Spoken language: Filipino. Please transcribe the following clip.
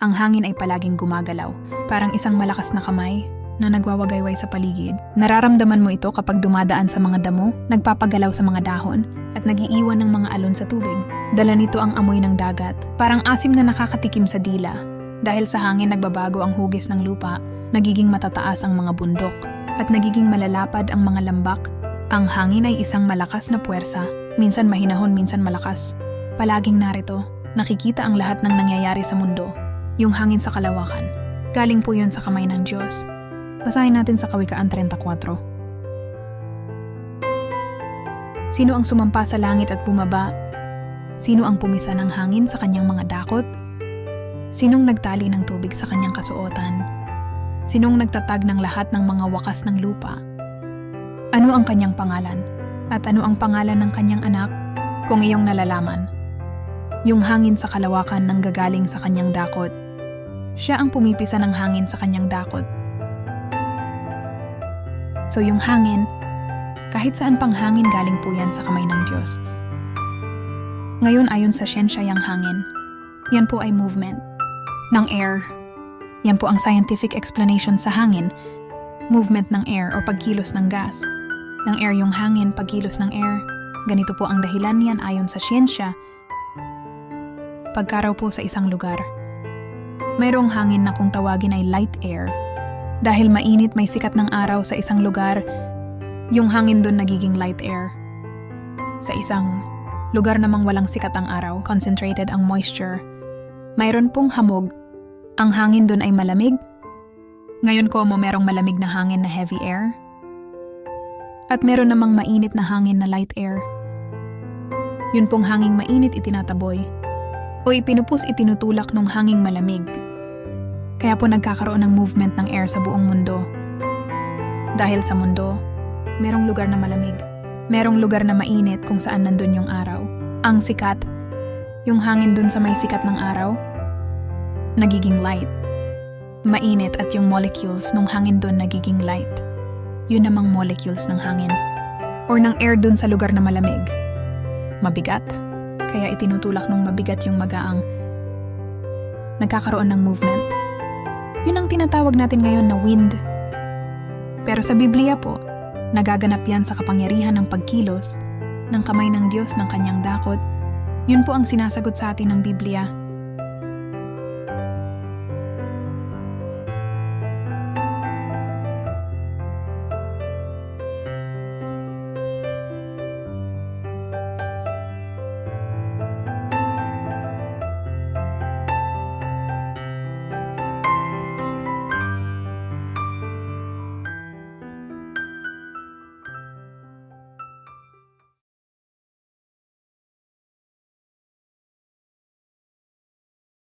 Ang hangin ay palaging gumagalaw, parang isang malakas na kamay na nagwawagayway sa paligid. Nararamdaman mo ito kapag dumadaan sa mga damo, nagpapagalaw sa mga dahon, at nagiiwan ng mga alon sa tubig. Dala nito ang amoy ng dagat, parang asim na nakakatikim sa dila. Dahil sa hangin nagbabago ang hugis ng lupa, nagiging matataas ang mga bundok, at nagiging malalapad ang mga lambak. Ang hangin ay isang malakas na puwersa, minsan mahinahon, minsan malakas. Palaging narito, nakikita ang lahat ng nangyayari sa mundo, yung hangin sa kalawakan. Galing po yun sa kamay ng Diyos. Basahin natin sa Kawikaan 34. Sino ang sumampa sa langit at bumaba? Sino ang pumisa ng hangin sa kanyang mga dakot? Sinong nagtali ng tubig sa kanyang kasuotan? Sinong nagtatag ng lahat ng mga wakas ng lupa? Ano ang kanyang pangalan? At ano ang pangalan ng kanyang anak? Kung iyong nalalaman. Yung hangin sa kalawakan nang gagaling sa kanyang dakot. Siya ang pumipisa ng hangin sa kanyang dakot. So yung hangin, kahit saan pang hangin galing po yan sa kamay ng Diyos. Ngayon ayon sa siyensya yung hangin, yan po ay movement ng air. Yan po ang scientific explanation sa hangin, movement ng air o pagkilos ng gas. Ng air yung hangin, pagkilos ng air. Ganito po ang dahilan niyan ayon sa siyensya. Pagkaraw po sa isang lugar. Mayroong hangin na kung tawagin ay light air. Dahil mainit may sikat ng araw sa isang lugar, yung hangin doon nagiging light air. Sa isang lugar namang walang sikat ang araw, concentrated ang moisture, mayroon pong hamog. Ang hangin doon ay malamig. Ngayon ko mo merong malamig na hangin na heavy air. At meron namang mainit na hangin na light air. Yun pong hanging mainit itinataboy. O ipinupus itinutulak ng hanging malamig. Kaya po nagkakaroon ng movement ng air sa buong mundo. Dahil sa mundo, merong lugar na malamig. Merong lugar na mainit kung saan nandun yung araw. Ang sikat, yung hangin dun sa may sikat ng araw, nagiging light. Mainit at yung molecules nung hangin dun nagiging light. Yun namang molecules ng hangin. Or ng air dun sa lugar na malamig. Mabigat. Kaya itinutulak nung mabigat yung magaang. Nagkakaroon ng movement. Yun ang tinatawag natin ngayon na wind. Pero sa Biblia po, nagaganap yan sa kapangyarihan ng pagkilos, ng kamay ng Diyos ng kanyang dakot. Yun po ang sinasagot sa atin ng Biblia